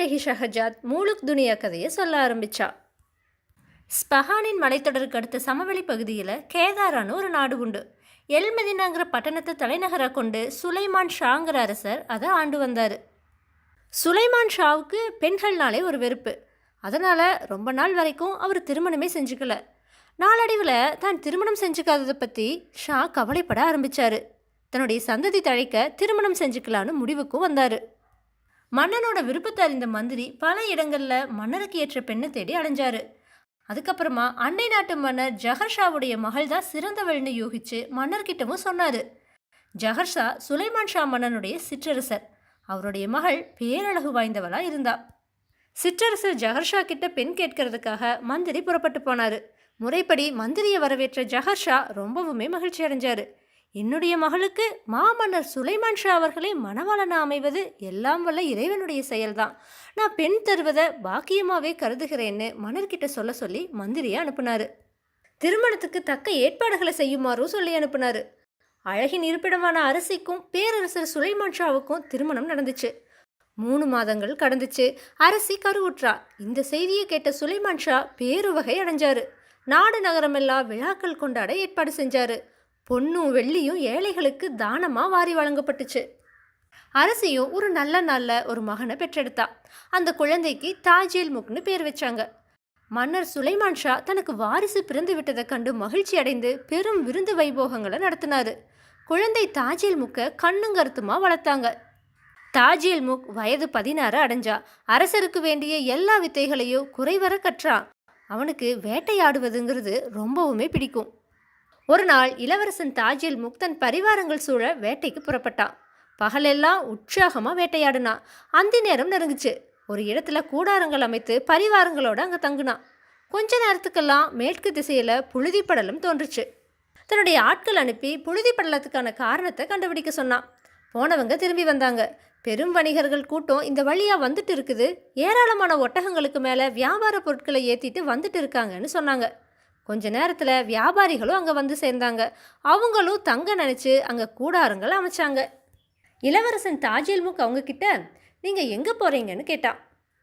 அழகி ஷஹஜாத் மூலுக் துனியா கதையை சொல்ல ஆரம்பிச்சா. ஸ்பஹானின் மலைத்தொடருக்கு அடுத்த சமவெளி பகுதியில் கேதாரான்னு ஒரு நாடு உண்டு. எல்மெதினாங்கிற பட்டணத்தை தலைநகராக கொண்டு சுலைமான் ஷாங்கிற அரசர் அதை ஆண்டு வந்தார். சுலைமான் ஷாவுக்கு பெண்கள்னாலே ஒரு வெறுப்பு. அதனால் ரொம்ப நாள் வரைக்கும் அவர் திருமணமே செஞ்சுக்கல. நாளடைவில் தான் திருமணம் செஞ்சுக்காததை பற்றி ஷா கவலைப்பட ஆரம்பித்தார் தன்னுடைய சந்ததி தழைக்க திருமணம் செஞ்சுக்கலான்னு முடிவுக்கும் வந்தார். மன்னனோட விருப்பத்தை அறிந்த மந்திரி பல இடங்களில் மன்னருக்கு ஏற்ற பெண்ணை தேடி அடைஞ்சாரு அதுக்கப்புறமா அண்டை நாட்டு மன்னர் ஜஹர்ஷாவுடைய மகள் தான் சிறந்தவள்னு யூகிச்சு மன்னர்கிட்டவும் சொன்னார். ஜஹர்ஷா சுலைமான் ஷா மன்னனுடைய சிற்றரசர். அவருடைய மகள் பேரழகு வாய்ந்தவளாக இருந்தா. சிற்றரசர் ஜஹர்ஷா கிட்ட பெண் கேட்கறதுக்காக மந்திரி புறப்பட்டு போனாரு. முறைப்படி மந்திரியை வரவேற்ற ஜஹர்ஷா ரொம்பவுமே மகிழ்ச்சி அடைஞ்சாரு. என்னுடைய மகளுக்கு மாமன்னர் சுலைமான் ஷா அவர்களே மணவாளனா அமைவது எல்லாம் வல்ல இறைவனுடைய செயல்தான். நான் பெண் தருவதை பாக்கியமாகவே கருதுகிறேன்னு மன்னர்கிட்ட சொல்ல சொல்லி மந்திரியை அனுப்புனாரு. திருமணத்துக்கு தக்க ஏற்பாடுகளை செய்யுமாறும் சொல்லி அனுப்புனாரு. அழகின் இருப்பிடமான அரசிக்கும் பேரரசர் சுலைமான் ஷாவுக்கும் திருமணம் நடந்துச்சு. மூணு மாதங்கள் கடந்துச்சு. அரசி கருவுற்றா இந்த செய்தியை கேட்ட சுலைமான் ஷா பேருவகை அடைஞ்சாரு. நாடு நகரமெல்லாம் விழாக்கள் கொண்டாட ஏற்பாடு செஞ்சாரு. பொன்னும் வெள்ளியும் ஏழைகளுக்கு தானமாக வாரி வழங்கப்பட்டுச்சு. அரசியும் ஒரு நல்ல நாளில் ஒரு மகனை பெற்றெடுத்தா. அந்த குழந்தைக்கு தாஜேல் முக்னு பேர் வச்சாங்க. மன்னர் சுலைமான் ஷா தனக்கு வாரிசு பிறந்து விட்டதை கண்டு மகிழ்ச்சி அடைந்து பெரும் விருந்து வைபோகங்களை நடத்தினாரு. குழந்தை தாஜேல் முக்க கண்ணுங்கருத்துமா வளர்த்தாங்க. தாஜேல் முக் வயது பதினாறு அடைஞ்சா. அரசருக்கு வேண்டிய எல்லா வித்தைகளையும் குறைவர கற்றான். அவனுக்கு வேட்டையாடுவதுங்கிறது ரொம்பவுமே பிடிக்கும். ஒரு நாள் இளவரசன் தாஜில் முக்தன் பரிவாரங்கள் சூழ வேட்டைக்கு புறப்பட்டான். பகலெல்லாம் உற்சாகமாக வேட்டையாடினான். அந்தி நேரம் நெருங்குச்சு. ஒரு இடத்துல கூடாரங்கள் அமைத்து பரிவாரங்களோடு அங்கே தங்குனான். கொஞ்ச நேரத்துக்கெல்லாம் மேற்கு திசையில் புழுதி படலம் தோன்றுச்சு. தன்னுடைய ஆட்கள் அனுப்பி புழுதி படலத்துக்கான காரணத்தை கண்டுபிடிக்க சொன்னான். போனவங்க திரும்பி வந்தாங்க. பெரும் வணிகர்கள் கூட்டம் இந்த வழியாக வந்துட்டு இருக்குது. ஏராளமான ஒட்டகங்களுக்கு மேலே வியாபார பொருட்களை ஏற்றிட்டு வந்துட்டு இருக்காங்கன்னு சொன்னாங்க. கொஞ்ச நேரத்தில் வியாபாரிகளும் அங்கே வந்து சேர்ந்தாங்க. அவங்களும் தங்க நினச்சி அங்கே கூடாரங்கள் அமைச்சாங்க. இளவரசன் தாஜில் முக் நீங்கள் எங்கே போகிறீங்கன்னு கேட்டான்.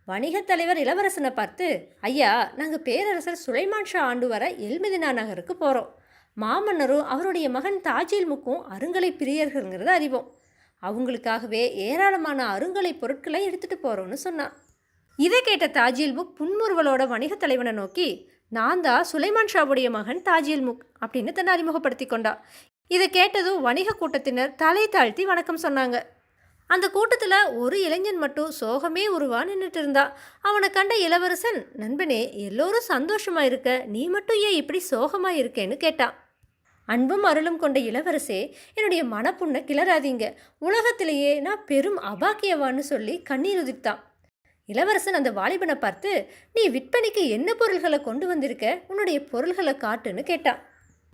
வணிகத் தலைவர் இளவரசனை பார்த்து ஐயா நாங்கள் பேரரசர் சுலைமான் ஷா ஆண்டு வர எல்மிதினா நகருக்கு போகிறோம் மாமன்னரும் அவருடைய மகன் தாஜில் முக்கும் அருங்கலை பிரியர்கள்ங்கிறத அறிவோம். அவங்களுக்காகவே ஏராளமான அருங்கலை பொருட்களை எடுத்துகிட்டு போகிறோன்னு சொன்னான். இதை கேட்ட தாஜில் புக் புன்முறுவலோட வணிகத் தலைவனை நோக்கி நான் தான் சுலைமான் ஷாவுடைய மகன் தாஜியல் முக் அப்படின்னு தன்னை அறிமுகப்படுத்தி கொண்டா. இதை கேட்டதும் வணிக கூட்டத்தினர் தலை தாழ்த்தி வணக்கம் சொன்னாங்க. அந்த கூட்டத்தில் ஒரு இளைஞன் மட்டும் சோகமே உருவா நின்றுட்டு இருந்தா. அவனை கண்ட இளவரசன் நண்பனே எல்லோரும் சந்தோஷமா இருக்க நீ மட்டும் ஏன் இப்படி சோகமா இருக்கேன்னு கேட்டான் அன்பும் அருளும் கொண்ட இளவரசே என்னுடைய மனப்புண்ணை கிளறாதீங்க. உலகத்திலேயே நான் பெரும் அபாக்கியவான்னு சொல்லி கண்ணீர் உதிர்த்தான் இளவரசன் அந்த வாலிபனை பார்த்து நீ விற்பனைக்கு என்ன பொருள்களை கொண்டு வந்திருக்க? உன்னுடைய பொருள்களை காட்டுன்னு கேட்டான்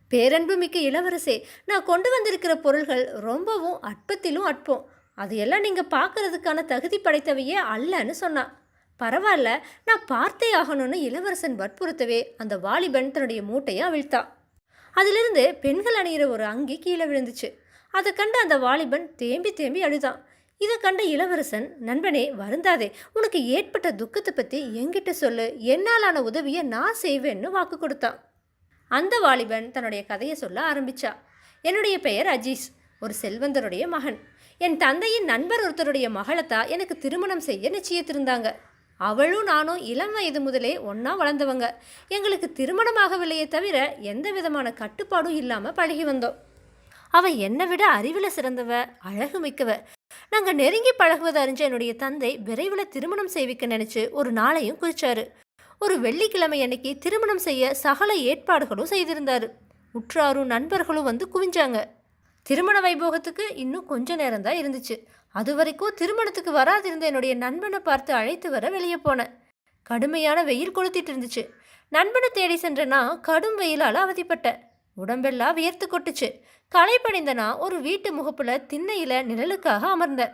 பேரன்பு மிக்க இளவரசே நான் கொண்டு வந்திருக்கிற பொருள்கள் ரொம்பவும் அற்பத்திலும் அற்பம். அதையெல்லாம் நீங்கள் பார்க்கறதுக்கான தகுதி படைத்தவையே அல்லன்னு சொன்னான் பரவாயில்ல நான் பார்த்தே ஆகணும்னு இளவரசன் வற்புறுத்தவே அந்த வாலிபன் தன்னுடைய மூட்டையை அவிழ்த்தான் அதிலிருந்து பெண்கள் அணிகிற ஒரு அங்கி கீழே விழுந்துச்சு. அதை கண்டு அந்த வாலிபன் தேம்பி தேம்பி அழுதான். இதை கண்ட இளவரசன் நண்பனே வருந்தாதே. உனக்கு ஏற்பட்ட துக்கத்தை பற்றி என்கிட்ட சொல்லு. என்னாலான உதவியை நான் செய்வேன்னு வாக்கு கொடுத்தான். அந்த வாலிபன் தன்னுடைய கதையை சொல்ல ஆரம்பித்தா என்னுடைய பெயர் அஜீஸ். ஒரு செல்வந்தருடைய மகன். என் தந்தையின் நண்பர் ஒருத்தருடைய மகளத்தா எனக்கு திருமணம் செய்ய நிச்சயத்திருந்தாங்க. அவளும் நானும் இளம் வயது முதலே ஒன்றா வளர்ந்தவங்க. எங்களுக்கு திருமணமாகவில்லையே தவிர எந்த விதமான கட்டுப்பாடும் இல்லாமல் பழகி வந்தோம். அவள் என்னை விட அறிவில் சிறந்தவ அழகு மிக்கவ. நாங்கள் நெருங்கி பழகுவது அறிஞ்ச என்னுடைய தந்தை விரைவில் திருமணம் செய்விக்க நினச்சி ஒரு நாளையும் குறிச்சாரு ஒரு வெள்ளிக்கிழமை அன்னைக்கு திருமணம் செய்ய சகல ஏற்பாடுகளும் செய்திருந்தார். உற்றாரும் நண்பர்களும் வந்து குவிஞ்சாங்க. திருமண வைபோகத்துக்கு இன்னும் கொஞ்ச நேரம் தான் இருந்துச்சு. அது வரைக்கும் திருமணத்துக்கு வராதிருந்த என்னுடைய நண்பனை பார்த்து அழைத்து வர வெளியே போனேன். கடுமையான வெயில் கொளுத்திட்டு இருந்துச்சு. நண்பனை தேடி சென்றனா கடும் வெயிலால் அவதிப்பட்டேன். உடம்பெல்லாம் வியர்த்து கொட்டுச்சு. களைப்படைந்தனா ஒரு வீட்டு முகப்புல திண்ணையில நிழலுக்காக அமர்ந்தேன்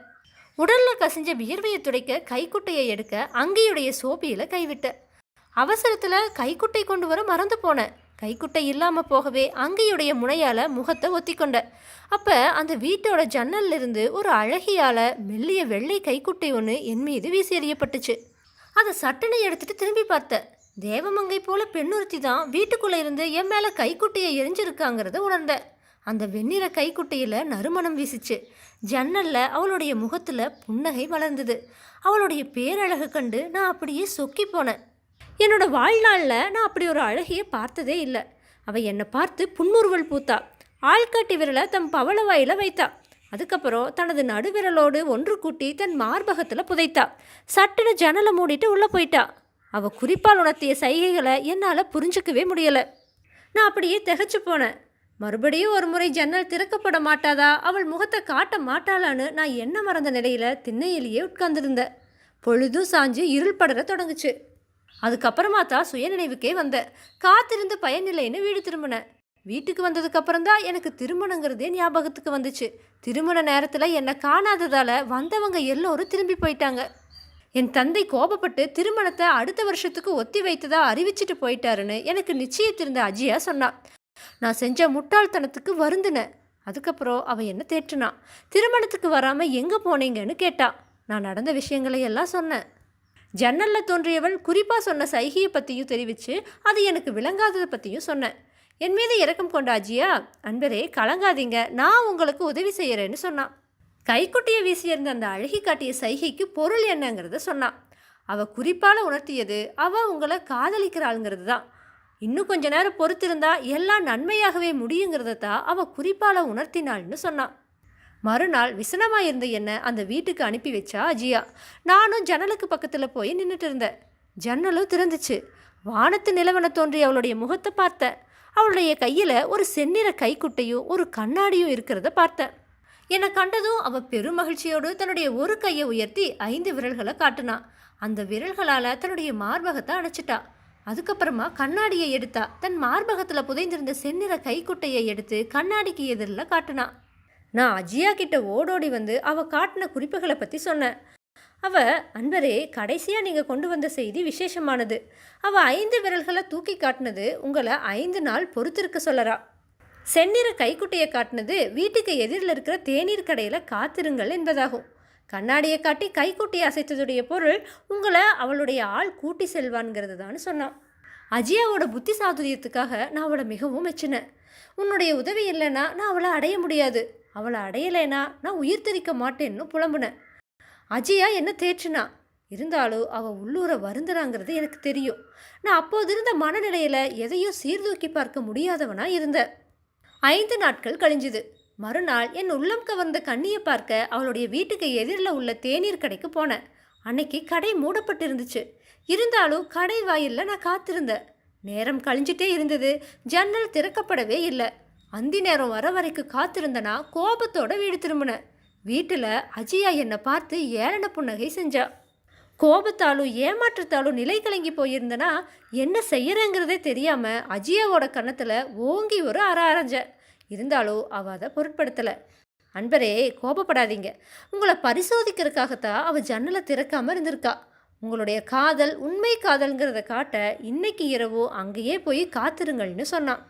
உடல்ல கசிஞ்ச வியர்வையை துடைக்க கைக்குட்டையை எடுக்க அங்கேயுடைய சோபியில கைவிட்டேன் அவசரத்துல கைக்குட்டை கொண்டு வர மறந்து போனேன் கைக்குட்டை இல்லாமல் போகவே அங்கியுடைய முனையால் முகத்தை ஒத்திக்கொண்ட. அப்போ அந்த வீட்டோட ஜன்னல்ல இருந்து ஒரு அழகியால மெல்லிய வெள்ளை கைக்குட்டை ஒன்று என் மீது வீசி எறியப்பட்டுச்சு. அதை சட்டனை எடுத்துட்டு திரும்பி பார்த்தேன் தேவமங்கை போல பெண்ணுறுத்தி தான் வீட்டுக்குள்ளே இருந்து என் மேலே கைக்குட்டியை எரிஞ்சிருக்காங்கிறத உணர்ந்தேன் அந்த வெண்ணிற கைக்குட்டையில் நறுமணம் வீசிச்சு. ஜன்னலில் அவளுடைய முகத்தில் புன்னகை வளர்ந்தது. அவளுடைய பேரழகு கண்டு நான் அப்படியே சொக்கி போனேன். என்னோட வாழ்நாளில் நான் அப்படி ஒரு அழகியை பார்த்ததே இல்லை. அவள் என்னை பார்த்து புன்முறுவல் பூத்தா. ஆள்காட்டி விரலை தம் பவள வாயில் வைத்தா. அதுக்கப்புறம் தனது நடுவிரலோடு ஒன்று கூட்டி தன் மார்பகத்தில் புதைத்தா. சட்டுன்னு ஜன்னலை மூடிட்டு உள்ளே போயிட்டா. அவள் குறிப்பால் உணர்த்திய சைகைகளை என்னால் புரிஞ்சுக்கவே முடியலை. நான் அப்படியே திகைச்சு போனேன். மறுபடியும் ஒரு முறை ஜன்னல் திறக்கப்பட மாட்டாதா? அவள் முகத்தை காட்ட மாட்டாளான்னு நான் என்ன மறந்த நிலையில் திண்ணையிலேயே உட்கார்ந்துருந்தேன். பொழுதும் சாஞ்சு இருள் படர தொடங்குச்சு. அதுக்கப்புறமா தான் சுயநினைவுக்கே வந்தேன். காத்திருந்து பயனில்லைன்னு வீடு திரும்பினேன். வீட்டுக்கு வந்ததுக்கப்புறம் தான் எனக்கு திருமணங்கிறதே ஞாபகத்துக்கு வந்துச்சு. திருமண நேரத்தில் என்னை காணாததால் வந்தவங்க எல்லோரும் திரும்பி போயிட்டாங்க. என் தந்தை கோபப்பட்டு திருமணத்தை அடுத்த வருஷத்துக்கு ஒத்தி வைத்ததா அறிவிச்சிட்டு போயிட்டாருன்னு எனக்கு நிச்சயத்திருந்த அஜியா சொன்னான் நான் செஞ்ச முட்டாள்தனத்துக்கு வருந்தினேன் அதுக்கப்புறம் அவன் என்ன தேற்றுனான் திருமணத்துக்கு வராமல் எங்கே போனீங்கன்னு கேட்டான் நான் நடந்த விஷயங்களை எல்லாம் சொன்னேன். ஜன்னலில் தோன்றியவள் குறிப்பாக சொன்ன சைகையை பற்றியும் தெரிவித்து அது எனக்கு விளங்காததை பற்றியும் சொன்னேன். என் மீது இறக்கம் கொண்ட அஜியா அன்பரே கலங்காதீங்க. நான் உங்களுக்கு உதவி செய்கிறேன்னு சொன்னான் கைக்குட்டியை வீசியிருந்த அந்த அழகி காட்டிய சைகைக்கு பொருள் என்னங்கிறத சொன்னான். அவள் குறிப்பால் உணர்த்தியது அவள் உங்களை காதலிக்கிறாளுங்கிறது தான். இன்னும் கொஞ்ச நேரம் பொறுத்திருந்தா எல்லாம் நன்மையாகவே முடியுங்கிறத தான் அவள் குறிப்பால் உணர்த்தினாள்னு சொன்னான். மறுநாள் விசனமாக இருந்த என்னை அந்த வீட்டுக்கு அனுப்பி வச்சா அஜியா. நானும் ஜன்னலுக்கு பக்கத்தில் போய் நின்றுட்டு இருந்தேன். ஜன்னலும் திறந்துச்சு. வானத்து நிலவன தோன்றி அவளுடைய முகத்தை பார்த்தேன். அவளுடைய கையில் ஒரு செந்நிற கைக்குட்டையும் ஒரு கண்ணாடியும் இருக்கிறத பார்த்தேன். என்னை கண்டதும் அவள் பெருமகிழ்ச்சியோடு தன்னுடைய ஒரு கையை உயர்த்தி ஐந்து விரல்களை காட்டினான் அந்த விரல்களால் தன்னுடைய மார்பகத்தை அணைச்சிட்டா. அதுக்கப்புறமா கண்ணாடியை எடுத்தா. தன் மார்பகத்தில் புதைந்திருந்த செந்நிற கைக்குட்டையை எடுத்து கண்ணாடிக்கு எதிரில் காட்டினான் நான் அஜியா கிட்ட ஓடோடி வந்து அவள் காட்டின குறிப்புகளை பற்றி சொன்னேன். அவ அன்பரே கடைசியாக நீங்கள் கொண்டு வந்த செய்தி விசேஷமானது. அவள் ஐந்து விரல்களை தூக்கி காட்டினது உங்களை ஐந்து நாள் பொறுத்திருக்க சொல்லறா. செந்நிற கைக்குட்டையை காட்டினது வீட்டுக்கு எதிரில் இருக்கிற தேநீர் கடையில் காத்திருங்கள் என்பதாகும். கண்ணாடியை காட்டி கைக்குட்டி அசைத்ததுடைய பொருள் உங்களை அவளுடைய ஆள் கூட்டி செல்வான்கிறது தான் சொன்னான். அஜியாவோட புத்தி சாதுரியத்துக்காக நான் அவளை மிகவும் மெச்சினேன். உன்னுடைய உதவி இல்லைன்னா நான் அவளை அடைய முடியாது. அவளை அடையலைனா நான் உயிர் தெரிக்க மாட்டேன்னு புலம்புனேன். அஜியா என்ன தேய்ச்சினா இருந்தாலும் அவள் உள்ளூர வருந்துறாங்கிறது எனக்கு தெரியும். நான் அப்போது இருந்த மனநிலையில் எதையும் சீர்தூக்கி பார்க்க முடியாதவனாக இருந்தேன். ஐந்து நாட்கள் கழிஞ்சுது. மறுநாள் என் உள்ளம் கவர்ந்த கண்ணியை பார்க்க அவளுடைய வீட்டுக்கு எதிரில் உள்ள தேநீர் கடைக்கு போனேன். அன்னைக்கு கடை மூடப்பட்டு இருந்துச்சு இருந்தாலும் கடை வாயிலில் நான் காத்திருந்தேன். நேரம் கழிஞ்சிட்டே இருந்தது. ஜன்னல் திறக்கப்படவே இல்லை. அந்தி நேரம் வர வரைக்கும் காத்திருந்தனா கோபத்தோட வீடு திரும்பினேன். வீட்டில் அஜியா என்னை பார்த்து ஏளன புன்னகை செஞ்சா. கோபத்தாலும் ஏமாற்றத்தாலும் நிலை கலங்கி போயிருந்தனா என்ன செய்யறேங்கிறதே தெரியாமல் அஜியாவோட கன்னத்தில் ஓங்கி ஒரு அற அரைஞ்சேன் இருந்தாலும் அவ அதை பொருட்படுத்தலை. அன்பரே கோபப்படாதீங்க. உங்களை பரிசோதிக்கிறதுக்காகத்தான் அவள் ஜன்னலை திறக்காமல் இருந்திருக்கா. உங்களுடைய காதல் உண்மை காதல்ங்கிறத காட்ட இன்னைக்கு இரவு அங்கேயே போய் காத்திருங்கள்னு சொன்னான்.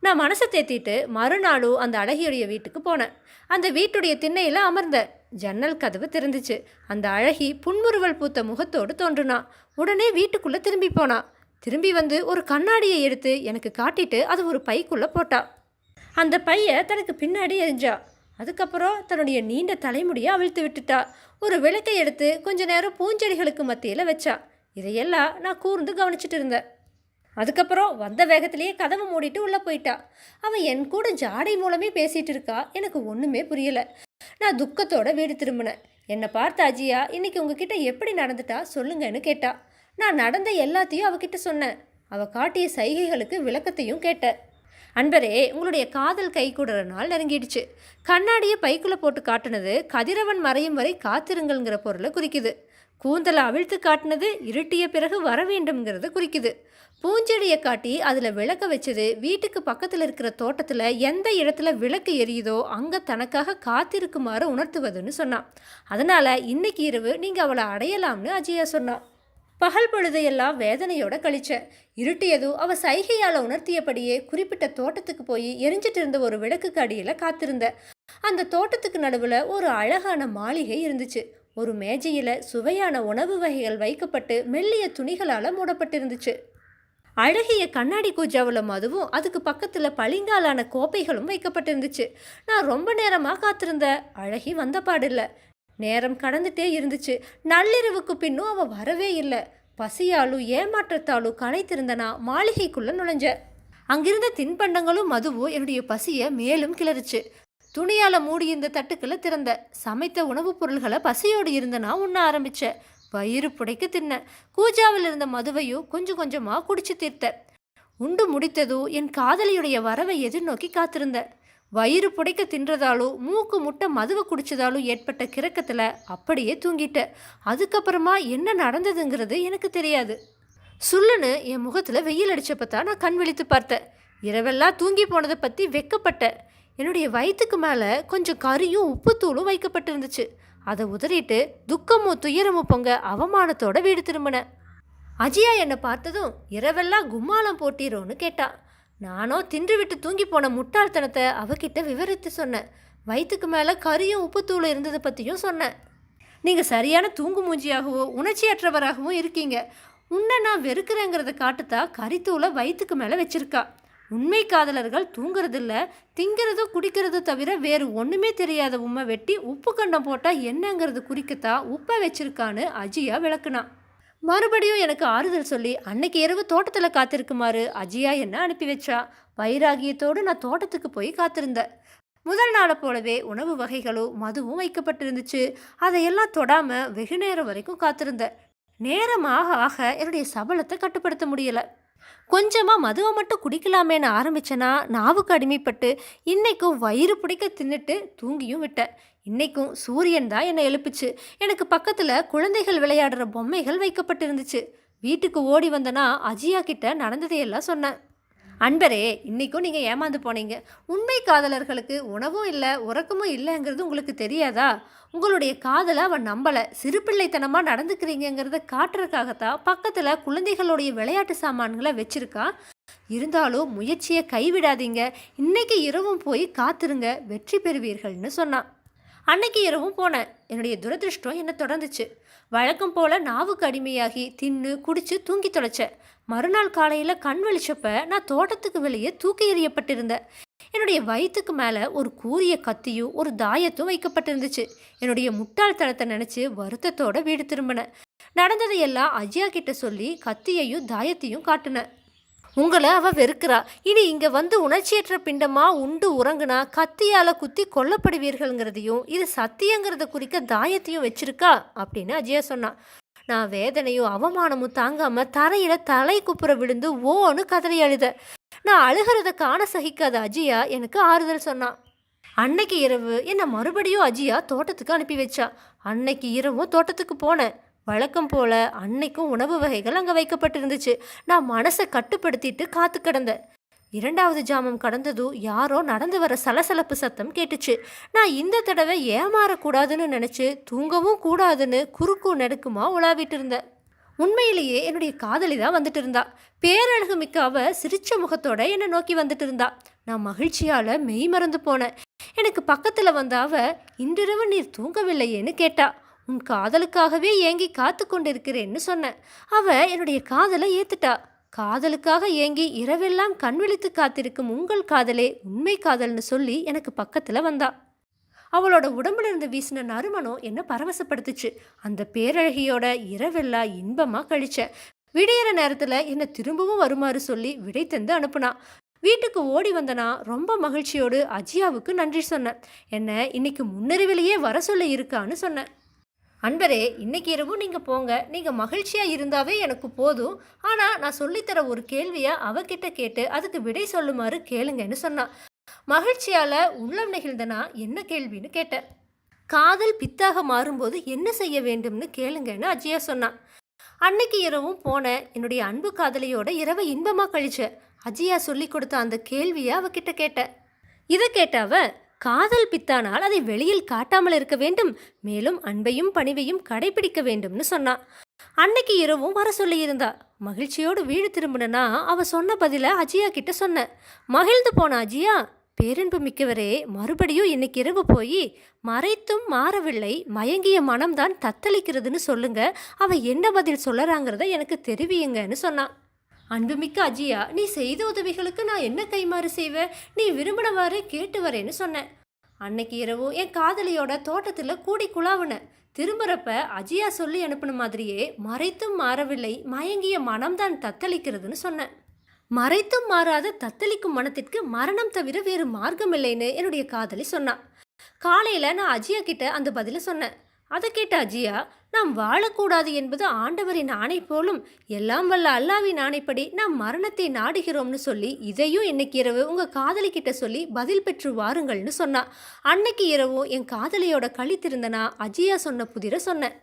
நான் மனசை தேத்திட்டு மறுநாளும் அந்த அழகியுடைய வீட்டுக்கு போனேன். அந்த வீட்டுடைய திண்ணையில் அமர்ந்தேன் ஜன்னல் கதவு திறந்துச்சு. அந்த அழகி புன்முறுவல் பூத்த முகத்தோடு தோன்றுனா. உடனே வீட்டுக்குள்ளே திரும்பி போனா. திரும்பி வந்து ஒரு கண்ணாடியை எடுத்து எனக்கு காட்டிட்டு அது ஒரு பைக்குள்ளே போட்டா. அந்த பையை தனக்கு பின்னாடி எரிஞ்சா. அதுக்கப்புறம் தன்னுடைய நீண்ட தலைமுடியை அவிழ்த்து விட்டுட்டா. ஒரு விளக்கை எடுத்து கொஞ்ச நேரம் பூஞ்செடிகளுக்கு மத்தியில் வச்சா. இதையெல்லாம் நான் கூர்ந்து கவனிச்சிட்டு இருந்தேன். அதுக்கப்புறம் வந்த வேகத்திலேயே கதவை மூடிட்டு உள்ளே போயிட்டா. அவள் என் கூட ஜாடை மூலமே பேசிகிட்டு இருக்கா. எனக்கு ஒன்றுமே புரியலை. நான் துக்கத்தோட வீடு திரும்பினேன். என்னை பார்த்த அஜியா இன்னைக்கு உங்ககிட்ட எப்படி நடந்துட்டா? சொல்லுங்கன்னு கேட்டா. நான் நடந்த எல்லாத்தையும் அவகிட்ட சொன்னேன். அவள் காட்டிய சைகைகளுக்கு விளக்கத்தையும் கேட்டேன் அன்பரே உங்களுடைய காதல் கை கூடுற நாள் நெருங்கிடுச்சு. கண்ணாடியை பைக்குள்ளே போட்டு காட்டுனது கதிரவன் மறையும் வரை காத்திருங்கள்ங்கிற பொருளை குறிக்குது. கூந்தலை அவிழ்த்து காட்டினது இருட்டிய பிறகு வர வேண்டும்ங்கிறத குறிக்குது. பூஞ்செடியை காட்டி அதில் விளக்க வச்சது வீட்டுக்கு பக்கத்தில் இருக்கிற தோட்டத்தில் எந்த இடத்துல விளக்கு எரியுதோ அங்கே தனக்காக காத்திருக்குமாறு உணர்த்துவதுன்னு சொன்னான். அதனால் இன்னைக்கு இரவு நீங்கள் அவளை அடையலாம்னு அஜயா சொன்னான். பகல் பொழுதையெல்லாம் வேதனையோட கழிச்ச. இருட்டியதும் அவ சைகையால் உணர்த்தியபடியே குறிப்பிட்ட தோட்டத்துக்கு போய் எரிஞ்சிட்டு இருந்த ஒரு விளக்குக்கு அடியில் காத்திருந்த. அந்த தோட்டத்துக்கு நடுவில் ஒரு அழகான மாளிகை இருந்துச்சு. ஒரு மேஜையில் சுவையான உணவு வகைகள் வைக்கப்பட்டு மெல்லிய துணிகளால் மூடப்பட்டிருந்துச்சு. அழகிய கண்ணாடி கூஜாவில் மதுவும் அதுக்கு பக்கத்தில் பளிங்காலான கோப்பைகளும் வைக்கப்பட்டிருந்துச்சு. நான் ரொம்ப நேரமாக காத்திருந்த அழகி வந்த பாடில்ல. நேரம் கடந்துட்டே இருந்துச்சு. நள்ளிரவுக்கு பின்னும் அவள் வரவே இல்லை. பசியாலும் ஏமாற்றத்தாலும் களைத்திருந்தனா மாளிகைக்குள்ளே நுழைஞ்ச. அங்கிருந்த தின்பண்டங்களும் மதுவும் என்னுடைய பசியை மேலும் கிளறுச்சு. துணியால மூடியிருந்த தட்டுக்களை திறந்த. சமைத்த உணவுப் பொருள்களை பசியோடு இருந்தனா உண்ண ஆரம்பித்தேன் வயிறு புடைக்க தின்ன கூஜாவில் இருந்த மதுவையும் கொஞ்சம் கொஞ்சமாக குடிச்சு தீர்த்த உண்டு முடித்ததோ என் காதலியுடைய வரவை எதிர்நோக்கி காத்திருந்த வயிறு புடைக்க தின்றதாலோ மூக்கு முட்டை மதுவை குடிச்சதாலோ ஏற்பட்ட கிரக்கத்தில் அப்படியே தூங்கிட்ட அதுக்கப்புறமா என்ன நடந்ததுங்கிறது எனக்கு தெரியாது. சுல்லுன்னு என் முகத்தில் வெயில் அடித்தப்ப தான் நான் கண் விழித்து பார்த்தேன். இரவெல்லாம் தூங்கி போனதை பற்றி வெக்கப்பட்டேன். என்னுடைய வயிற்றுக்கு மேலே கொஞ்சம் கறியும் உப்புத்தூளும் வைக்கப்பட்டிருந்துச்சு. அதை உதறிட்டு துக்கமும் துயரமும் பொங்க அவமானத்தோட வீடு திரும்பினேன். அஜியா என்னை பார்த்ததும் இரவெல்லாம் கும்மாளம் போட்டீரோன்னு கேட்டா. நானும் தின்றுவிட்டு தூங்கி போன முட்டாள்தனத்தை அவகிட்ட விவரித்து சொன்னேன். வயிற்றுக்கு மேலே கறியும் உப்புத்தூளும் இருந்ததை பற்றியும் சொன்னேன். நீங்கள் சரியான தூங்கு மூஞ்சியாகவும் உணர்ச்சியற்றவராகவும் இருக்கீங்க. உன்னை நான் வெறுக்கிறேங்கிறத காட்டுத்தா கறித்தூளை வயிற்றுக்கு மேலே வச்சுருக்கா. உண்மை காதலர்கள் தூங்குறதில்ல திங்கிறது குடிக்கிறதோ தவிர வேறு ஒன்றுமே தெரியாத உம்மை வெட்டி உப்பு கண்டம் போட்டால் என்னங்கிறது குறிக்கத்தான் உப்பை வச்சிருக்கான்னு அஜியா விளக்குனான் மறுபடியும் எனக்கு ஆறுதல் சொல்லி அன்னைக்கு இரவு தோட்டத்தில் காத்திருக்குமாறு அஜியா என்ன அனுப்பி வச்சா? வைராகியத்தோடு நான் தோட்டத்துக்கு போய் காத்திருந்தேன். முதல் நாளை போலவே உணவு வகைகளும் மதுவும் வைக்கப்பட்டிருந்துச்சு. அதையெல்லாம் தொடாமல் வெகு நேரம் வரைக்கும் காத்திருந்தேன். நேரமாக ஆக என்னுடைய சபலத்தை கட்டுப்படுத்த முடியலை. கொஞ்சமாக மதுவை மட்டும் குடிக்கலாமேன்னு ஆரம்பித்தேன்னா நாவுக்கு அடிமைப்பட்டு இன்றைக்கும் வயிறு பிடிக்க தின்னுட்டு தூங்கியும் விட்டேன். இன்றைக்கும் சூரியன் தான் என்னை எழுப்புச்சு. எனக்கு பக்கத்தில் குழந்தைகள் விளையாடுற பொம்மைகள் வைக்கப்பட்டிருந்துச்சு. வீட்டுக்கு ஓடி வந்தனா அஜியா கிட்ட நடந்ததையெல்லாம் சொன்னேன். அன்பரே இன்றைக்கும் நீங்கள் ஏமாந்து போனீங்க. உண்மை காதலர்களுக்கு உணவும் இல்லை உறக்கமும் இல்லைங்கிறது உங்களுக்கு தெரியாதா? உங்களுடைய காதலை அவன் நம்பலை. சிறுபிள்ளைத்தனமாக நடந்துக்கிறீங்கிறத காட்டுறதுக்காகத்தான் பக்கத்தில் குழந்தைகளுடைய விளையாட்டு சாமான்களை வச்சுருக்கான் இருந்தாலும் முயற்சியை கைவிடாதீங்க. இன்னைக்கு இரவும் போய் காத்துருங்க. வெற்றி பெறுவீர்கள்னு சொன்னான். அன்னைக்கு இரவும் போனேன். என்னுடைய துரதிருஷ்டம் என்னை தொடர்ந்துச்சு. வழக்கம் போல நாவுக்கு அடிமையாகி தின்னு குடிச்சு தூங்கி தொலைச்சேன். மறுநாள் காலையில் கண் வெளிச்சப்ப நான் தோட்டத்துக்கு வெளியே தூக்கி எறியப்பட்டிருந்தேன். என்னுடைய வயிற்றுக்கு மேலே ஒரு கூரிய கத்தியும் ஒரு தாயத்தும் வைக்கப்பட்டிருந்துச்சு. என்னுடைய முட்டாள்தனத்தை நினச்சி வருத்தத்தோட வீடு திரும்பினேன். நடந்ததையெல்லாம் அஜயா கிட்ட சொல்லி கத்தியையும் தாயத்தையும் காட்டினேன். உங்களை அவள் வெறுக்கிறா. இனி இங்கே வந்து உணர்ச்சியற்ற பிண்டமாக உண்டு உறங்குனா கத்தியால் குத்தி கொல்லப்படுவீர்கள்ங்கிறதையும் இது சத்தியங்கிறத குறிக்க தாயத்தையும் வச்சிருக்கா? அப்படின்னு அஜயா சொன்னான். நான் வேதனையும் அவமானமும் தாங்காம தரையில தலை குப்புற விழுந்து ஓன்னு கதறி அழுத. நான் அழுகிறத காண சகிக்காத அஜியா எனக்கு ஆறுதல் சொன்னான் அன்னைக்கு இரவு என்னை மறுபடியும் அஜியா தோட்டத்துக்கு அனுப்பி வச்சா. அன்னைக்கு இரவும் தோட்டத்துக்கு போனேன் வழக்கம் போல அன்னைக்கும் உணவு வகைகள் அங்கே வைக்கப்பட்டிருந்துச்சு. நான் மனசை கட்டுப்படுத்திட்டு காத்து கிடந்தேன். இரண்டாவது ஜாமம் கடந்ததும் யாரோ நடந்து வர சலசலப்பு சத்தம் கேட்டுச்சு. நான் இந்த தடவை ஏமாறக்கூடாதுன்னு நினச்சி தூங்கவும் கூடாதுன்னு குறுக்கும் நெடுக்குமா உலாவிட்டு இருந்தேன் உண்மையிலேயே என்னுடைய காதலி தான் வந்துட்டு இருந்தா பேரழகு மிக்க அவ சிரிச்ச முகத்தோட என்னை நோக்கி வந்துட்டு இருந்தா நான் மகிழ்ச்சியால் மெய் மறந்து போனேன். எனக்கு பக்கத்தில் வந்த அவ இன்றிரவு நீர் தூங்கவில்லையேன்னு கேட்டா. உன் காதலுக்காகவே ஏங்கி காத்து கொண்டிருக்கிறேன்னு சொன்னேன். அவ என்னுடைய காதலை ஏத்துட்டா. காதலுக்காக ஏங்கி இரவெல்லாம் கண் விழித்து காத்திருக்கும் உங்கள் காதலே உண்மை காதல்னு சொல்லி எனக்கு பக்கத்தில் வந்தா. அவளோட உடம்புல இருந்து வீசின நறுமணம் என்ன பரவசப்படுத்துச்சு. அந்த பேரழகியோட இரவெல்லாம் இன்பமாக கழிச்ச. விடையிற நேரத்தில் என்னை திரும்பவும் வருமாறு சொல்லி விடை தந்து அனுப்புனா. வீட்டுக்கு ஓடி வந்தனா ரொம்ப மகிழ்ச்சியோடு அஜியாவுக்கு நன்றி சொன்னேன் என்ன இன்னைக்கு முன்னறிவிலேயே வர சொல்ல இருக்கான்னு சொன்னேன் அன்பரே இன்னைக்கு இரவும் நீங்கள் போங்க. நீங்கள் மகிழ்ச்சியாக இருந்தாவே எனக்கு போதும். ஆனால் நான் சொல்லித்தர ஒரு கேள்வியை அவகிட்ட கேட்டு அதுக்கு விடை சொல்லுமாறு கேளுங்கன்னு சொன்னான் மகிழ்ச்சியால் உள்ளம் நெகிழ்ந்தனா என்ன கேள்வின்னு கேட்டேன். காதல் பித்தாக மாறும்போது என்ன செய்ய வேண்டும்னு கேளுங்கன்னு அஜியா சொன்னான் அன்னைக்கு இரவும் போனேன். என்னுடைய அன்பு காதலியோட இரவை இன்பமாக கழிச்ச அஜியா சொல்லி கொடுத்த அந்த கேள்வியை அவகிட்ட கேட்டேன். இதை கேட்ட காதல் பித்தானால் அதை வெளியில் காட்டாமல் இருக்க வேண்டும். மேலும் அன்பையும் பணிவையும் கடைபிடிக்க வேண்டும்னு சொன்னான் அன்னைக்கு இரவும் வர சொல்லியிருந்தா. மகிழ்ச்சியோடு வீடு திரும்பினா அவ சொன்ன பதில அஜியா கிட்ட சொன்னேன் மகிழ்ந்து போன அஜியா பேரன்பு மிக்கவரே மறுபடியும் இன்னைக்கு இரவு போய் மறைத்தும் மாறவில்லை. மயங்கிய மனம்தான் தத்தளிக்கிறதுன்னு சொல்லுங்க. அவ என்ன பதில் சொல்லறாங்கிறத எனக்கு தெரிவியுங்கன்னு சொன்னான் அன்புமிக்க அஜியா நீ செய்த உதவிகளுக்கு நான் என்ன கைமாறு செய்வேன் நீ விரும்பினவாறு கேட்டு வரேன்னு சொன்னேன் அன்னைக்கு இரவு என் காதலியோட தோட்டத்தில் கூடி குழாவுனேன் திரும்புறப்ப அஜியா சொல்லி அனுப்பின மாதிரியே மறைத்தும் மாறவில்லை மயங்கிய மனம்தான் தத்தளிக்கிறதுன்னு சொன்னேன் மறைத்தும் மாறாத தத்தளிக்கும் மனத்திற்கு மரணம் தவிர வேறு மார்க்கம் இல்லைன்னு என்னுடைய காதலி சொன்னான் காலையில் நான் அஜியா கிட்ட அந்த பதிலை சொன்னேன் அதை கேட்ட அஜியா நாம் வாழக்கூடாது என்பது ஆண்டவரின் ஆணை போலும் எல்லாம் வல்ல அல்லாவின் ஆணைப்படி நாம் மரணத்தை நாடுகிறோம்னு சொல்லி இதையும் இன்னைக்கு இரவு உங்கள் காதலி கிட்ட சொல்லி பதில் பெற்று வாருங்கள்னு சொன்னா. அன்னைக்கு இரவும் என் காதலியோட கழித்திருந்தனா அஜியா சொன்ன புதிர சொன்னேன்.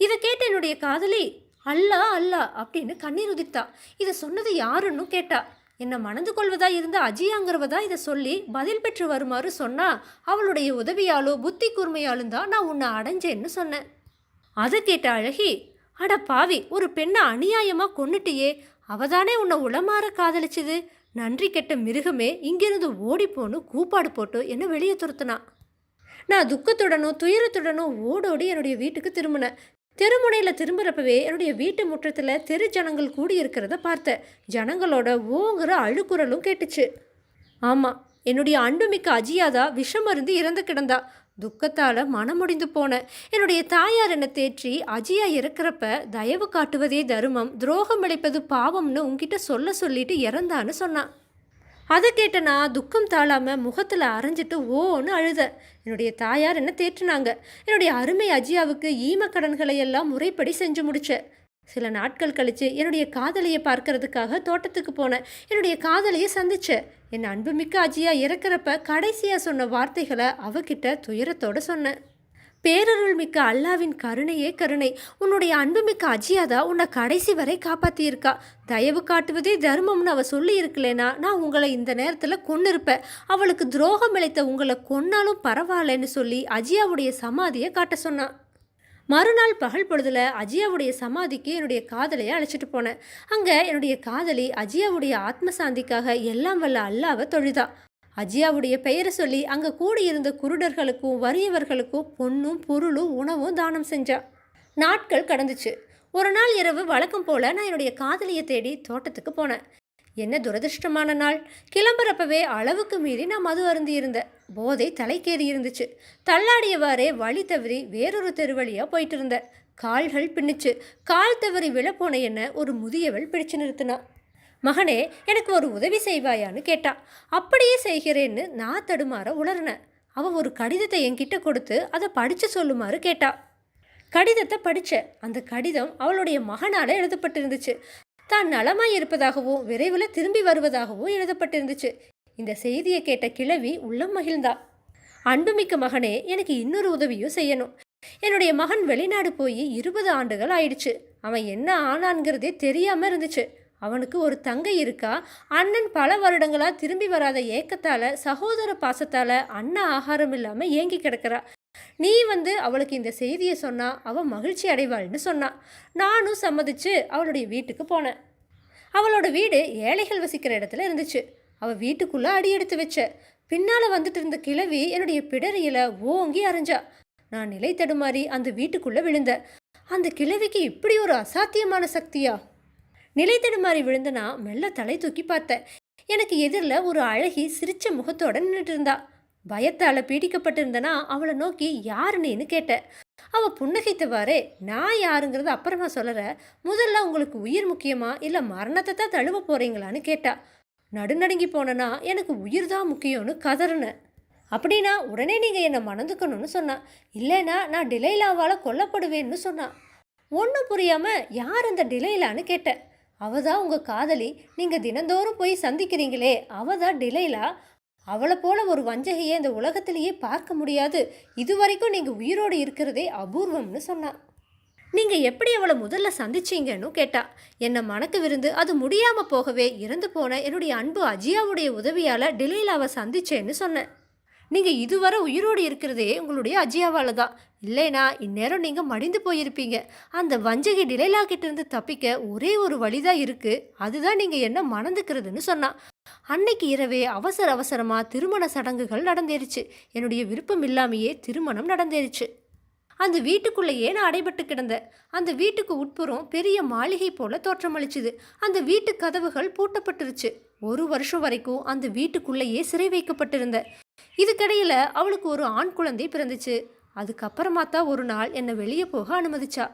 இதை கேட்ட என்னுடைய காதலி அல்லா அல்லா அப்படின்னு கண்ணீர் உதித்தா. இதை சொன்னது யாருன்னு கேட்டா என்னை மணந்து கொள்வதா இருந்த அஜியாங்கிறவதா இதை சொல்லி பதில் பெற்று வருமாறு சொன்னா அவளுடைய உதவியாலோ புத்தி கூர்மையாலும் தான் நான் உன்னை அடைஞ்சேன்னு சொன்னேன். அதை கேட்ட அழகி அட பாவி ஒரு பெண்ணை அநியாயமாக கொன்னுட்டியே அவதானே உன்னை உளமாற காதலிச்சது. நன்றி கெட்ட மிருகமே இங்கிருந்து ஓடிப்போன்னு கூப்பாடு போட்டு என்னை வெளியே துரத்துனா. நான் துக்கத்துடனும் துயரத்துடனும் ஓடோடி என்னுடைய வீட்டுக்கு திரும்பினேன். தெருமுனையில் திரும்புறப்பவே என்னுடைய வீட்டு முற்றத்தில் தெரு ஜனங்கள் கூடி இருக்கிறத பார்த்தேன் ஜனங்களோட ஓங்குற அழுக்குரலும் கேட்டுச்சு. ஆமாம் என்னுடைய அன்புமிக்க அஜியாதா விஷமருந்து இறந்து கிடந்தா. துக்கத்தால் மனமுடிந்து போனேன் என்னுடைய தாயார் என்னை தேற்றி அஜியா இறக்குறப்ப தயவு காட்டுவதே தருமம். துரோகம் இழைப்பது பாவம்னு உங்ககிட்ட சொல்ல சொல்லிட்டு இறந்தான்னு சொன்னான் அதை கேட்ட நான் துக்கம் தாழாமல் முகத்தில் அரைஞ்சிட்டு ஓன்னு அழுத. என்னுடைய தாயார் என்ன தேற்றினாங்க? என்னுடைய அருமை அஜியாவுக்கு ஈமக்கடன்களை கடன்களை எல்லாம் முறைப்படி செஞ்சு முடித்தேன் சில நாட்கள் கழித்து என்னுடைய காதலியை பார்க்கறதுக்காக தோட்டத்துக்கு போனேன். என்னுடைய காதலியை சந்தித்தேன் என் அன்புமிக்க அஜியா இறக்குறப்ப கடைசியாக சொன்ன வார்த்தைகளை அவகிட்ட துயரத்தோடு சொன்னேன். பேரருள் மிக்க அல்லாவின் கருணையே கருணை. உன்னுடைய அன்புமிக்க அஜியாதா உன்னை கடைசி வரை காப்பாற்றியிருக்கா தயவு காட்டுவதே தர்மம்னு அவள் சொல்லி இருக்கலேனா நான் உங்களை இந்த நேரத்தில் கொண்டு இருப்பேன் அவளுக்கு துரோகம் இழைத்த உங்களை கொன்னாலும் பரவாயில்லன்னு சொல்லி அஜியாவுடைய சமாதியை காட்ட சொன்னான். மறுநாள் பகல் பொழுதுல அஜியாவுடைய சமாதிக்கு என்னுடைய காதலையை அழைச்சிட்டு போனேன். அங்கே என்னுடைய காதலி அஜியாவுடைய ஆத்மசாந்திக்காக எல்லாம் வல்ல அல்லாவை தொழுதா. அஜியாவுடைய பெயரை சொல்லி அங்கே கூடியிருந்த குருடர்களுக்கும் வறியவர்களுக்கும் பொண்ணும் பொருளும் உணவும் தானம் செஞ்சா. நாட்கள் கடந்துச்சு. ஒரு நாள் இரவு வழக்கம் போல நான் என்னுடைய காதலியை தேடி தோட்டத்துக்கு போனேன். என்ன துரதிருஷ்டமான நாள். கிளம்புறப்பவே அளவுக்கு மீறி நான் மது அருந்தி இருந்தேன் போதை தலைக்கேறி இருந்துச்சு. தள்ளாடியவாறே வழி தவறி வேறொரு தெருவழியாக போயிட்டு இருந்தேன். கால்கள் பின்னுச்சு. கால் தவறி விழப்போன என்ன ஒரு முதியவள் பிடிச்சு நிறுத்தினா. மகனே எனக்கு ஒரு உதவி செய்வாயான்னு கேட்டா. அப்படியே செய்கிறேன்னு நான் தடுமாற உளறினேன் அவள் ஒரு கடிதத்தை என்கிட்ட கொடுத்து அதை படித்து சொல்லுமாறு கேட்டா. கடிதத்தை படித்தேன் அந்த கடிதம் அவளுடைய மகனால் எழுதப்பட்டிருந்துச்சு. தான் நலமாய் இருப்பதாகவும் விரைவில் திரும்பி வருவதாகவும் எழுதப்பட்டிருந்துச்சு. இந்த செய்தியை கேட்ட கிழவி உள்ளம் மகிழ்ந்தா. அன்புமிக்க மகனே எனக்கு இன்னொரு உதவியும் செய்யணும். என்னுடைய மகன் வெளிநாடு போய் இருபது ஆண்டுகள் ஆயிடுச்சு. அவன் என்ன ஆனான்கிறதே தெரியாமல் இருந்துச்சு. அவனுக்கு ஒரு தங்கை இருக்கா? அண்ணன் பல வருடங்களாக திரும்பி வராத ஏக்கத்தால் சகோதர பாசத்தால் அண்ணன் ஆகாரம் இல்லாமல் ஏங்கி கிடக்கிறா. நீ வந்து அவளுக்கு இந்த செய்தியை சொன்னால் அவள் மகிழ்ச்சி அடைவாள்னு சொன்னான் நானும் சம்மதிச்சு அவளுடைய வீட்டுக்கு போனேன். அவளோட வீடு ஏழைகள் வசிக்கிற இடத்துல இருந்துச்சு. அவள் வீட்டுக்குள்ளே அடி எடுத்து வச்ச. பின்னால் வந்துட்டு இருந்த கிழவி என்னுடைய பிடரியில் ஓங்கி அரைஞ்சா. நான் நிலை தடுமாறி அந்த வீட்டுக்குள்ளே விழுந்தேன். அந்த கிழவிக்கு இப்படி ஒரு அசாத்தியமான சக்தியா? நிலை தடுமாறி நான் மெல்ல தலை தூக்கி பார்த்தேன் எனக்கு எதிரில் ஒரு அழகி சிரிச்ச முகத்தோட நின்றுட்டு இருந்தா. பயத்தால் பீடிக்கப்பட்டிருந்தனா அவளை நோக்கி யாருன்னு கேட்டேன் அவள் புன்னகைத்தவாறே நான் யாருங்கிறத அப்புறமா சொல்லற முதல்ல உங்களுக்கு உயிர் முக்கியமா இல்லை மரணத்தை தான் தழுவ போகிறீங்களான்னு கேட்டா. நடுநடுங்கி போனனா எனக்கு உயிர் தான் முக்கியம்னு கதறினேன் அப்படின்னா உடனே நீங்கள் என்னை மணந்துக்கணும்னு சொன்னான் இல்லைனா நான் டிலைலாவால் கொல்லப்படுவேன்னு சொன்னான் ஒன்றும் புரியாமல் யார் அந்த டிலைலான்னு கேட்டேன் அவ தான் உங்கள் காதலி. நீங்கள் தினந்தோறும் போய் சந்திக்கிறீங்களே அவ தான் டிலைலா? அவளை போல ஒரு வஞ்சகையை இந்த உலகத்திலேயே பார்க்க முடியாது. இதுவரைக்கும் நீங்கள் உயிரோடு இருக்கிறதே அபூர்வம்னு சொன்னான் நீங்கள் எப்படி அவளை முதல்ல சந்திச்சீங்கன்னு கேட்டா என்னை மணக்க விருந்து அது முடியாமல் போகவே இறந்து போன என்னுடைய அன்பு அஜியாவுடைய உதவியால் டிலையில் அவள் சந்திச்சேன்னு சொன்னேன். நீங்கள் இதுவரை உயிரோடு இருக்கிறதே உங்களுடைய அஜியாவால் தான் இல்லைனா இந்நேரம் நீங்கள் மடிந்து போயிருப்பீங்க. அந்த வஞ்சகி டிலைலா இருந்து தப்பிக்க ஒரே ஒரு வழிதான் இருக்குது அதுதான் நீங்கள் என்ன மணந்துக்கிறதுன்னு சொன்னான் அன்னைக்கு இரவே அவசர அவசரமாக திருமண சடங்குகள் நடந்தேருச்சு என்னுடைய விருப்பம் இல்லாமையே திருமணம் நடந்தேருச்சு அந்த வீட்டுக்குள்ளேயே நான் அடைபட்டு கிடந்தேன். அந்த வீட்டுக்கு உட்புறம் பெரிய மாளிகை போல தோற்றமளிச்சுது. அந்த வீட்டு கதவுகள் பூட்டப்பட்டுருச்சு. ஒரு வருஷம் வரைக்கும் அந்த வீட்டுக்குள்ளேயே சிறை வைக்கப்பட்டிருந்த. இதுக்கிடையில் அவளுக்கு ஒரு ஆண் குழந்தை பிறந்துச்சு. அதுக்கப்புறமா தான் ஒரு நாள் என்னை வெளியே போக அனுமதிச்சா.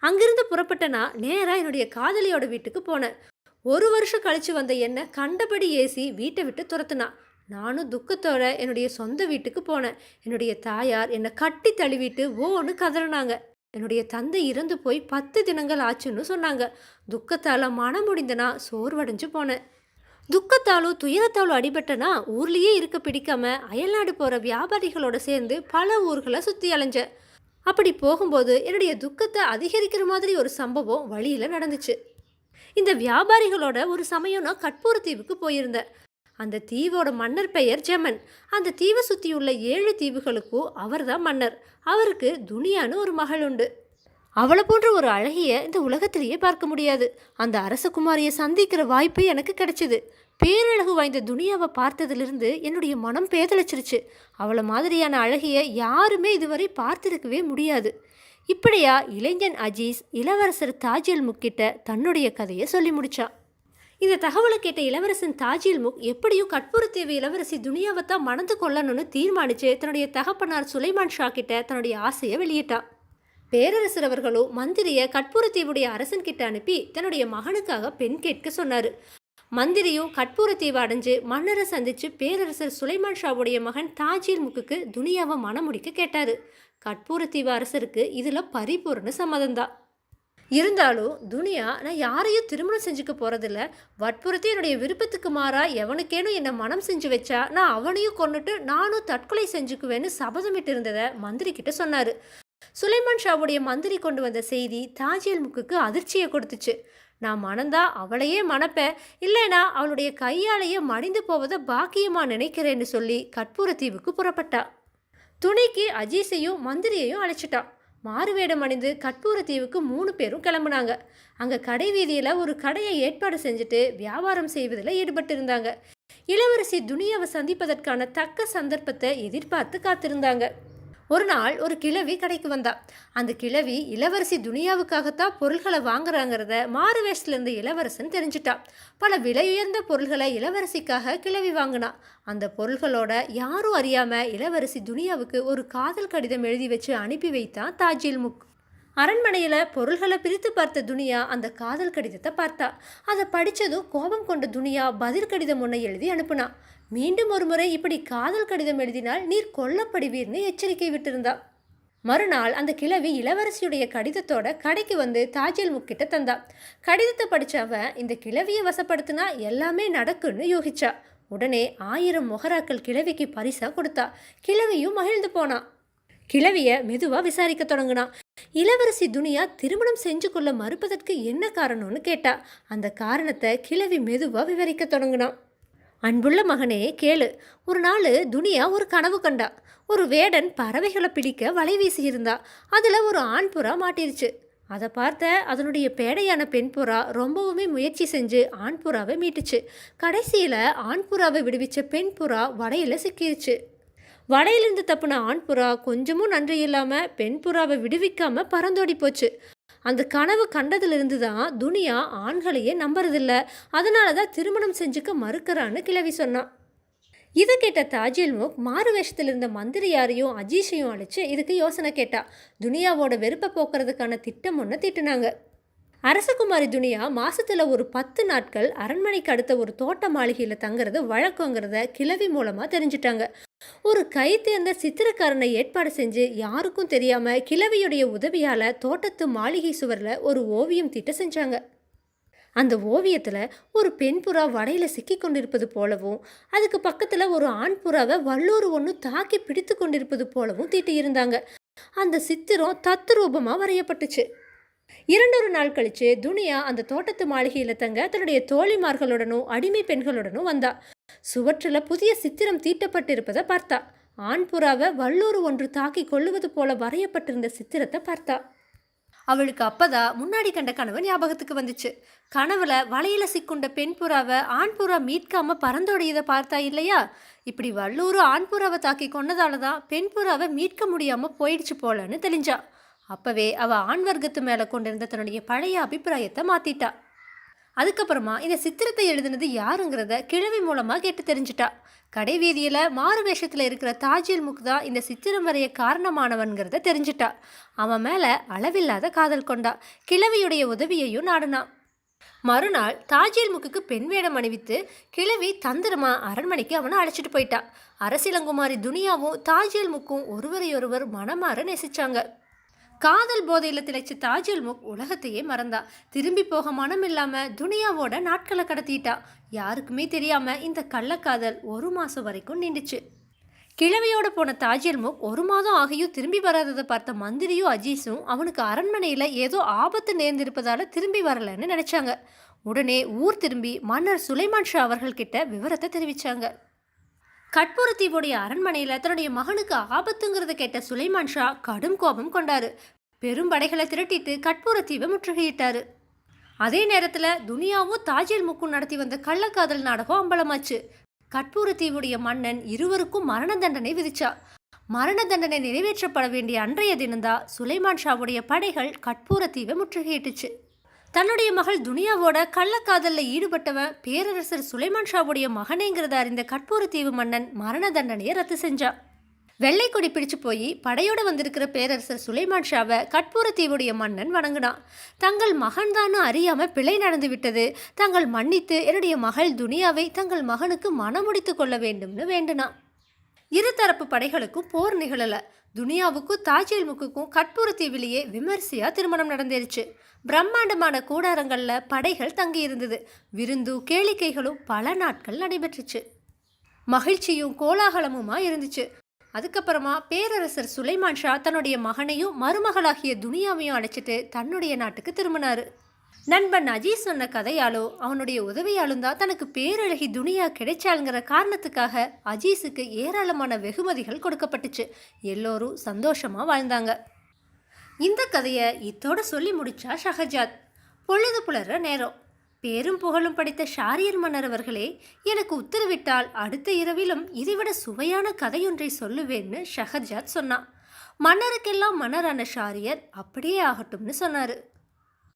அங்கிருந்து புறப்பட்டனா நேராக என்னுடைய காதலியோட வீட்டுக்கு போனேன். ஒரு வருஷம் கழிச்சு வந்த என்னை கண்டபடி ஏசி வீட்டை விட்டு துரத்துனா. நானும் துக்கத்தோட என்னுடைய சொந்த வீட்டுக்கு போனேன். என்னுடைய தாயார் என்னை கட்டி தழுவிட்டு ஓன்னு கதறினாங்க. என்னுடைய தந்தை இறந்து போய் பத்து தினங்கள் ஆச்சுன்னு சொன்னாங்க. துக்கத்தால் மனம் முடிந்தனா சோர்வடைஞ்சு போனேன். துக்கத்தாலும் துயரத்தாலும் அடிபட்டனா ஊர்லேயே இருக்க பிடிக்காம அயல்நாடு போகிற வியாபாரிகளோட சேர்ந்து பல ஊர்களை சுற்றி அலைஞ்சேன் அப்படி போகும்போது என்னுடைய துக்கத்தை அதிகரிக்கிற மாதிரி ஒரு சம்பவம் வழியில் நடந்துச்சு. இந்த வியாபாரிகளோட ஒரு சமயம் நான் கட்பூர தீவுக்கு போயிருந்தேன். அந்த தீவோட மன்னர் பெயர் ஜெமன். அந்த தீவை சுற்றியுள்ள ஏழு தீவுகளுக்கும் அவர்தான் மன்னர். அவருக்கு துனியான்னு ஒரு மகள் உண்டு. அவளை போன்ற ஒரு அழகிய இந்த உலகத்திலேயே பார்க்க முடியாது. அந்த அரசகுமாரியை சந்திக்கிற வாய்ப்பு எனக்கு கிடைச்சிது. பேரழகு வாய்ந்த துனியாவை பார்த்ததிலிருந்து என்னுடைய மனம் பேதளிச்சிருச்சு அவளை மாதிரியான அழகிய யாருமே இதுவரை பார்த்திருக்கவே முடியாது. இப்படியா இளைஞன் அஜீஸ் இளவரசர் தாஜியல் முக்கிட்ட தன்னுடைய கதையை சொல்லி முடிச்சான் இந்த தகவலை கேட்ட இளவரசன் தாஜில் முக் எப்படியும் கற்பூரத்தேவி இளவரசி துனியாவை தான் மணந்து கொள்ளணும்னு தீர்மானிச்சு தன்னுடைய தகப்பனார் சுலைமான் ஷா கிட்ட தன்னுடைய ஆசையை வெளியிட்டான் பேரரசர் அவர்களோ மந்திரியை கற்பூரத்தீவுடைய அரசன் கிட்ட அனுப்பி தன்னுடைய மகனுக்காக பெண் கேட்க சொன்னார். மந்திரியும் கற்பூரத்தீவை அடைஞ்சு மன்னரை சந்திச்சு பேரரசர் சுலைமான் ஷாவுடைய மகன் தாஜீர் முக்குக்கு துனியாவை மணமுடிக்க கேட்டார். கற்பூரத்தீவு அரசருக்கு இதில் பரிபூர்ண சம்மதம்தான். இருந்தாலும் துனியா நான் யாரையும் திருமணம் செஞ்சுக்க போகிறதில்ல வற்புறுத்தி என்னுடைய விருப்பத்துக்கு மாறா எவனுக்கேனும் என்னை மனம் செஞ்சு வச்சா நான் அவனையும் கொண்டுட்டு நானும் தற்கொலை செஞ்சுக்குவேன்னு சபதமிட்டு இருந்ததை மந்திரி கிட்ட சொன்னார். சுலைமான் ஷாவுடைய மந்திரி கொண்டு வந்த செய்தி தாஜியல் முக்குக்கு அதிர்ச்சியை கொடுத்துச்சு. நான் மணந்தா அவளையே மணப்பேன். இல்லைனா அவளுடைய கையாலேயே மடிந்து போவதை பாக்கியமாக நினைக்கிறேன்னு சொல்லி கற்பூரத்தீவுக்கு புறப்பட்டா. துணைக்கு அஜீஸையும் மந்திரியையும் அழைச்சிட்டான் மாறுவேடம் அணிந்து கற்பூரத்தீவுக்கு மூணு பேரும் கிளம்புனாங்க. அங்கே கடை வீதியில் ஒரு கடையை ஏற்பாடு செஞ்சுட்டு வியாபாரம் செய்வதில் ஈடுபட்டு இருந்தாங்க இளவரசி துனியாவை சந்திப்பதற்கான தக்க சந்தர்ப்பத்தை எதிர்பார்த்து காத்திருந்தாங்க. ஒரு நாள் ஒரு கிழவி கடைக்கு வந்தா. அந்த கிழவி இளவரசி துனியாவுக்காகத்தான் பொருள்களை வாங்குறாங்கிறத மாறு வேஷத்துலேருந்து இளவரசன் தெரிஞ்சுட்டா. பல விலையுயர்ந்த பொருள்களை இளவரசிக்காக கிழவி வாங்கினா. அந்த பொருள்களோட யாரும் அறியாமல் இளவரசி துனியாவுக்கு ஒரு காதல் கடிதம் எழுதி வச்சு அனுப்பி வைத்தான் தாஜில் முக். அரண்மனையில் பொருள்களை பிரித்து பார்த்த துனியா அந்த காதல் கடிதத்தை பார்த்தா. அதை படித்ததும் கோபம் கொண்ட துனியா பதில் கடிதம் ஒன்றை எழுதி அனுப்புனா. மீண்டும் ஒருமுறை இப்படி காதல் கடிதம் எழுதினால் நீர் கொல்லப்படுவீர்னு எச்சரிக்கை விட்டிருந்தா. மறுநாள் அந்த கிழவி இளவரசியுடைய கடிதத்தோட கடைக்கு வந்து தாஜில் முக்கிட்ட தந்தா. கடிதத்தை படித்தவ இந்த கிழவியை வசப்படுத்தினா எல்லாமே நடக்குன்னு யோகிச்சா. உடனே ஆயிரம் மொஹராக்கள் கிழவிக்கு பரிசா கொடுத்தா. கிழவியும் மகிழ்ந்து போனா. கிழவிய மெதுவா விசாரிக்க தொடங்கினான் இளவரசி துனியா திருமணம் செஞ்சு கொள்ள மறுப்பதற்கு என்ன காரணம்னு கேட்டா. அந்த காரணத்தை கிழவி மெதுவா விவரிக்க தொடங்கினான் அன்புள்ள மகனே கேளு. ஒரு நாள் துனியா ஒரு கனவு கண்டா. ஒரு வேடன் பறவைகளை பிடிக்க வலை வீசியிருந்தா. அதில் ஒரு ஆண் புறா மாட்டிருச்சு. அதை பார்த்த அதனுடைய பேடையான பெண் புறா ரொம்பவுமே முயற்சி செஞ்சு ஆண் புறாவை மீட்டுச்சு. கடைசியில் ஆண் புறாவை விடுவிச்ச பெண் புறா வடையில் சிக்கிருச்சு. வடையிலிருந்து தப்புன ஆண் புறா கொஞ்சமும் நன்றி இல்லாமல் பெண் புறாவை விடுவிக்காமல் பறந்தோடி போச்சு. அந்த கனவு கண்டதிலிருந்து தான் துனியா ஆண்களையே நம்புறதில்ல. அதனால தான் திருமணம் செஞ்சுக்க மறுக்கிறான்னு கிளவி சொன்னான். இதை கேட்ட தாஜில் முக் மாறு வேஷத்தில் இருந்த மந்திரியாரையும் அஜீஷையும் அழைச்சு இதுக்கு யோசனை கேட்டா. துனியாவோட வெறுப்பை போக்குறதுக்கான திட்டம் ஒன்று திட்டுனாங்க. அரசகுமாரி துனியா மாசத்துல ஒரு பத்து நாட்கள் அரண்மனைக்கு அடுத்த ஒரு தோட்ட மாளிகையில் தங்குறது வழக்கங்கிறத கிளவி மூலமாக தெரிஞ்சிட்டாங்க. ஒரு கை தேர்ந்த சித்திரக்காரனை ஏற்பாடு செஞ்சு யாருக்கும் தெரியாம கிழவியுடைய உதவியால தோட்டத்து மாளிகை சுவரில் ஒரு ஓவியம் தீட்ட செஞ்சாங்க. அந்த ஓவியத்தில் ஒரு பெண் புறா வடையில் சிக்கி கொண்டிருப்பது போலவும் அதுக்கு பக்கத்தில் ஒரு ஆண் புறாவை வல்லூர் ஒன்று தாக்கி பிடித்து கொண்டிருப்பது போலவும் தீட்டியிருந்தாங்க. அந்த சித்திரம் தத்துரூபமாக வரையப்பட்டுச்சு. இரண்டொரு நாள் கழிச்சு துனியா அந்த தோட்டத்து மாளிகையில் தங்க தன்னுடைய தோழிமார்களுடனும் அடிமை பெண்களுடனும் வந்தா. சுவற்றில் புதிய சித்திரம் தீட்டப்பட்டிருப்பதை பார்த்தா. ஆண் புறாவை வல்லூர் ஒன்று தாக்கி கொள்ளுவது போல வரையப்பட்டிருந்த சித்திரத்தை பார்த்தா. அவளுக்கு அப்பதான் முன்னாடி கண்ட கனவு ஞாபகத்துக்கு வந்துச்சு. கனவுல வலையில சிக்குண்ட பெண் புறாவை ஆண் புறா மீட்காம பறந்தோடியதை பார்த்தா இல்லையா? இப்படி வல்லூர் ஆண் புறாவை தாக்கி கொன்னதால தான் பெண் புறாவை மீட்க முடியாம போயிடுச்சு போலன்னு தெளிஞ்சா. அப்பவே அவ ஆண் வர்க்கத்து மேல கொண்டிருந்த தன்னுடைய பழைய அபிப்பிராயத்தை மாத்திட்டா. அதுக்கப்புறமா இந்த சித்திரத்தை எழுதினது யாருங்கிறத கிழவி மூலமா கேட்டு தெரிஞ்சிட்டா. கடை வீதியில மாறு வேஷத்துல இருக்கிற தாஜில் முக்தா தான் இந்த சித்திரம் வரைய காரணமானவன்கிறத தெரிஞ்சிட்டா. அவன் மேல அளவில்லாத காதல் கொண்டா. கிழவியுடைய உதவியையும் நாடுனான் மறுநாள் தாஜில் முக்குக்கு பெண் வேடம் அணிவித்து கிழவி தந்திரமா அரண்மனைக்கு அவனை அழைச்சிட்டு போயிட்டா. அரசியலங்குமாரி துனியாவும் தாஜில் முக்கும் ஒருவரையொருவர் மனமாற நேசிச்சாங்க. காதல் போதையில் திளைச்ச தாஜல் முக் உலகத்தையே மறந்தா. திரும்பி போக மனம் இல்லாமல் துனியாவோட நாட்களை கடத்திட்டா. யாருக்குமே தெரியாம இந்த கள்ளக்காதல் ஒரு மாதம் வரைக்கும் நின்றுச்சு கிழவியோட போன தாஜில் முக் ஒரு மாதம் ஆகியும் திரும்பி வராததை பார்த்த மந்திரியும் அஜீஸும் அவனுக்கு அரண்மனையில் ஏதோ ஆபத்து நேர்ந்திருப்பதால் திரும்பி வரலன்னு நினச்சாங்க. உடனே ஊர் திரும்பி மன்னர் சுலைமான் ஷா அவர்கள்கிட்ட விவரத்தை தெரிவித்தாங்க கட்புரத்தீவுடைய அரண்மனையில் தன்னுடைய மகனுக்கு ஆபத்துங்கிறத கேட்ட சுலைமான் ஷா கடும் கோபம் கொண்டாரு. பெரும் படைகளை திரட்டிட்டு கட்புரத்தீவை முற்றுகையிட்டாரு. அதே நேரத்தில் துனியாவும் தாஜில் முக்கு நடத்தி வந்த கள்ளக்காதல் நாடகம் அம்பலமாச்சு. கட்பூரத்தீவுடைய மன்னன் இருவருக்கும் மரண தண்டனை விதிச்சா. மரண தண்டனை நிறைவேற்றப்பட வேண்டிய அன்றைய தினந்தா சுலைமான் ஷாவுடைய படைகள் கட்பூரத்தீவை முற்றுகையிட்டுச்சு. தன்னுடைய மகள் துனியாவோட கள்ளக்காதலில் ஈடுபட்டவன் பேரரசர் சுலைமான் ஷாவுடைய மகனேங்கிறத அறிந்த கட்பூரத்தீவு மன்னன் மரண தண்டனையை ரத்து செஞ்சான். வெள்ளை கொடி பிடிச்சு போய் படையோட வந்திருக்கிற பேரரசர் சுலைமான் ஷாவை கட்பூரத்தீவுடைய மன்னன் வணங்கினான். தங்கள் மகன்தானும் அறியாமல் பிழை நடந்து விட்டது. தங்கள் மன்னித்து என்னுடைய மகள் துனியாவை தங்கள் மகனுக்கு மனமுடித்து கொள்ள வேண்டும்னு வேண்டுனான். இருதரப்பு படைகளுக்கும் போர் நிகழல. துனியாவுக்கும் தாஜில் முக்குக்கும் கட்பூரத்தீவிலேயே விமர்சையா திருமணம் நடந்துருச்சு பிரம்மாண்டமான கூடாரங்கள்ல படைகள் தங்கி இருந்தது விருந்து கேளிக்கைகளும் பல நாட்கள் நடைபெற்றுச்சு. மகிழ்ச்சியும் கோலாகலமுமா இருந்துச்சு. அதுக்கப்புறமா பேரரசர் சுலைமான் ஷா தன்னுடைய மகனையும் மருமகளாகிய துனியாவையும் அழைச்சிட்டு தன்னுடைய நாட்டுக்கு திரும்பினாரு. நண்பன் அஜீஸ் சொன்ன கதையாலோ அவனுடைய உதவியாலும் தான் தனக்கு பேரழகி துனியா கிடைச்சாளுங்கிற காரணத்துக்காக அஜீஸுக்கு ஏராளமான வெகுமதிகள் கொடுக்கப்பட்டுச்சு. எல்லோரும் சந்தோஷமா வாழ்ந்தாங்க. இந்த கதையை இத்தோட சொல்லி முடிச்சா ஷஹஜாத். பொழுது புலர்ற நேரம். பேரும் புகழும் படித்த ஷாரியர் மன்னர் அவர்களே எனக்கு உத்தரவிட்டால் அடுத்த இரவிலும் இதைவிட சுவையான கதையொன்றை சொல்லுவேன்னு ஷஹஜாத் சொன்னான். மன்னருக்கெல்லாம் மன்னரான ஷாரியர் அப்படியே ஆகட்டும்னு சொன்னார்.